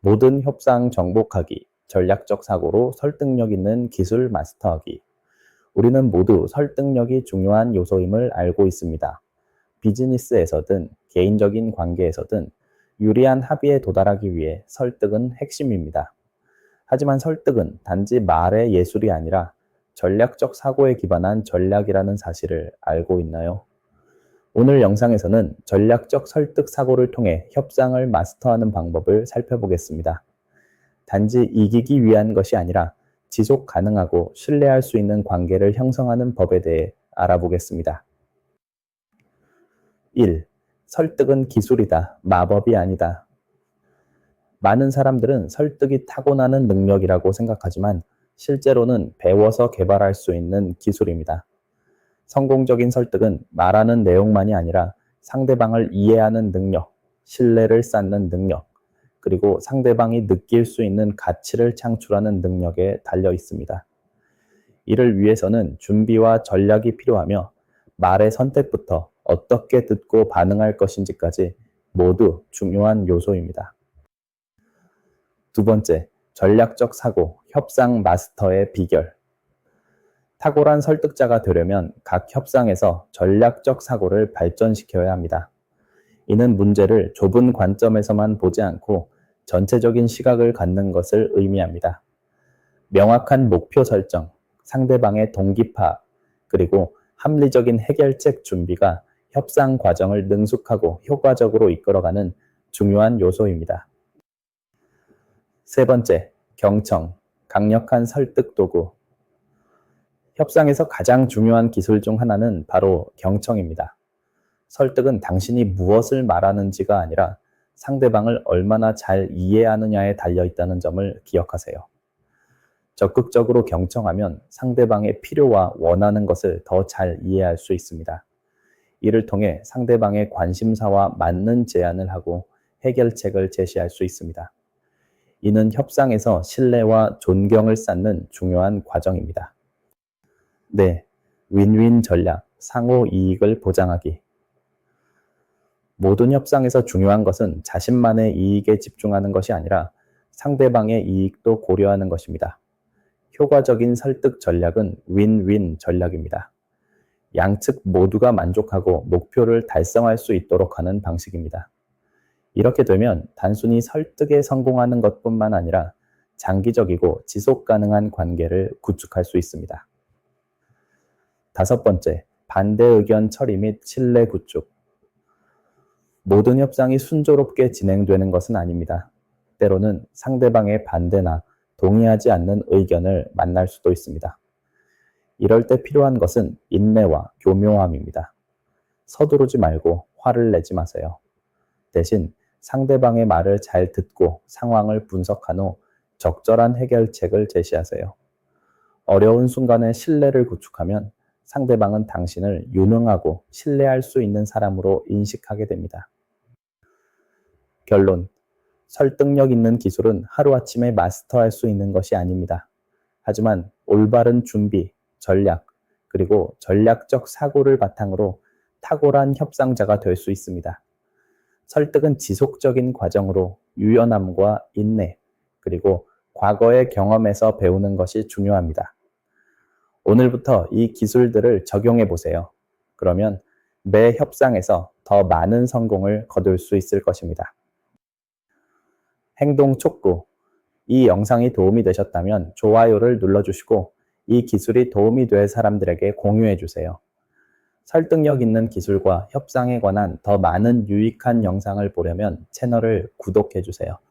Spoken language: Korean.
모든 협상 정복하기, 전략적 사고로 설득력 있는 기술 마스터하기. 우리는 모두 설득력이 중요한 요소임을 알고 있습니다. 비즈니스에서든 개인적인 관계에서든 유리한 합의에 도달하기 위해 설득은 핵심입니다. 하지만 설득은 단지 말의 예술이 아니라 전략적 사고에 기반한 전략이라는 사실을 알고 있나요? 오늘 영상에서는 전략적 설득 사고를 통해 협상을 마스터하는 방법을 살펴보겠습니다. 단지 이기기 위한 것이 아니라 지속 가능하고 신뢰할 수 있는 관계를 형성하는 법에 대해 알아보겠습니다. 1. 설득은 기술이다. 마법이 아니다. 많은 사람들은 설득이 타고나는 능력이라고 생각하지만 실제로는 배워서 개발할 수 있는 기술입니다. 성공적인 설득은 말하는 내용만이 아니라 상대방을 이해하는 능력, 신뢰를 쌓는 능력, 그리고 상대방이 느낄 수 있는 가치를 창출하는 능력에 달려 있습니다. 이를 위해서는 준비와 전략이 필요하며 말의 선택부터 어떻게 듣고 반응할 것인지까지 모두 중요한 요소입니다. 두 번째, 전략적 사고, 협상 마스터의 비결. 탁월한 설득자가 되려면 각 협상에서 전략적 사고를 발전시켜야 합니다. 이는 문제를 좁은 관점에서만 보지 않고 전체적인 시각을 갖는 것을 의미합니다. 명확한 목표 설정, 상대방의 동기파, 그리고 합리적인 해결책 준비가 협상 과정을 능숙하고 효과적으로 이끌어가는 중요한 요소입니다. 세 번째, 경청, 강력한 설득 도구. 협상에서 가장 중요한 기술 중 하나는 바로 경청입니다. 설득은 당신이 무엇을 말하는지가 아니라 상대방을 얼마나 잘 이해하느냐에 달려 있다는 점을 기억하세요. 적극적으로 경청하면 상대방의 필요와 원하는 것을 더 잘 이해할 수 있습니다. 이를 통해 상대방의 관심사와 맞는 제안을 하고 해결책을 제시할 수 있습니다. 이는 협상에서 신뢰와 존경을 쌓는 중요한 과정입니다. 네, 윈윈 전략, 상호 이익을 보장하기. 모든 협상에서 중요한 것은 자신만의 이익에 집중하는 것이 아니라 상대방의 이익도 고려하는 것입니다. 효과적인 설득 전략은 윈윈 전략입니다. 양측 모두가 만족하고 목표를 달성할 수 있도록 하는 방식입니다. 이렇게 되면 단순히 설득에 성공하는 것뿐만 아니라 장기적이고 지속 가능한 관계를 구축할 수 있습니다. 다섯 번째, 반대 의견 처리 및 신뢰 구축. 모든 협상이 순조롭게 진행되는 것은 아닙니다. 때로는 상대방의 반대나 동의하지 않는 의견을 만날 수도 있습니다. 이럴 때 필요한 것은 인내와 교묘함입니다. 서두르지 말고 화를 내지 마세요. 대신 상대방의 말을 잘 듣고 상황을 분석한 후 적절한 해결책을 제시하세요. 어려운 순간에 신뢰를 구축하면 상대방은 당신을 유능하고 신뢰할 수 있는 사람으로 인식하게 됩니다. 결론. 설득력 있는 기술은 하루아침에 마스터할 수 있는 것이 아닙니다. 하지만 올바른 준비, 전략, 그리고 전략적 사고를 바탕으로 탁월한 협상자가 될 수 있습니다. 설득은 지속적인 과정으로 유연함과 인내, 그리고 과거의 경험에서 배우는 것이 중요합니다. 오늘부터 이 기술들을 적용해 보세요. 그러면 매 협상에서 더 많은 성공을 거둘 수 있을 것입니다. 행동 촉구. 이 영상이 도움이 되셨다면 좋아요를 눌러주시고 이 기술이 도움이 될 사람들에게 공유해 주세요. 설득력 있는 기술과 협상에 관한 더 많은 유익한 영상을 보려면 채널을 구독해 주세요.